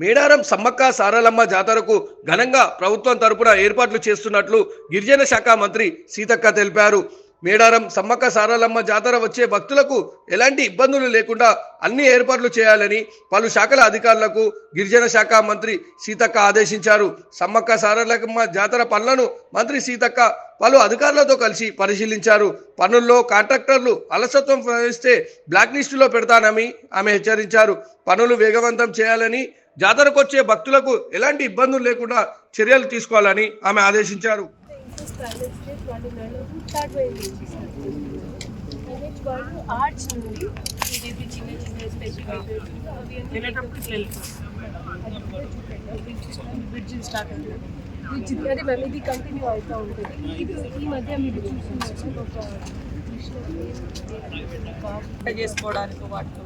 మేడారం సమ్మక్క సారలమ్మ జాతరకు ఘనంగా ప్రభుత్వం తరపున ఏర్పాట్లు చేస్తున్నట్లు గిరిజన శాఖ మంత్రి సీతక్క తెలిపారు. మేడారం సమ్మక్క సారలమ్మ జాతర వచ్చే భక్తులకు ఎలాంటి ఇబ్బందులు లేకుండా అన్ని ఏర్పాట్లు చేయాలని పలు శాఖల అధికారులకు గిరిజన శాఖ మంత్రి సీతక్క ఆదేశించారు. సమ్మక్క సారలమ్మ జాతర పనులను మంత్రి సీతక్క పలు అధికారులతో కలిసి పరిశీలించారు. పనుల్లో కాంట్రాక్టర్లు అలసత్వం వహిస్తే బ్లాక్ లిస్టులో పెడతానని ఆమె హెచ్చరించారు. పనులు వేగవంతం చేయాలని జాతరకొచ్చే భక్తులకు ఎలాంటి ఇబ్బందులు లేకుండా చర్యలు తీసుకోవాలని ఆమె ఆదేశించారు. అదే మ్యామ్ ఇది కంటిన్యూ అవుతూ ఉంటుంది ఈ మధ్య మీరు ఒక చేసుకోవడానికి వాటితో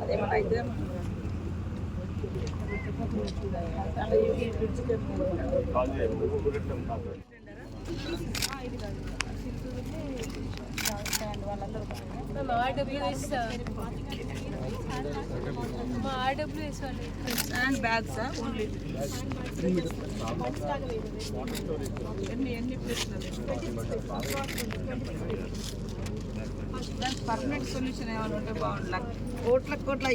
అదేమన్నా అయితే మ్యామ్ ఆర్డబ్ల్యూఎస్ మా ఆర్డబ్ల్యూఎస్ వాళ్ళు అండ్ బ్యాగ్స్ ఓన్లీ. ఎన్ని ఎన్ని ప్లేస్ పర్మనెంట్ సొల్యూషన్ ఏమైనా ఉంటే బాగుంటుంది కోట్ల కోట్ల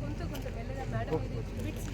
కొంత కొంత మెల్లగా మేడం ఇది బిట్స్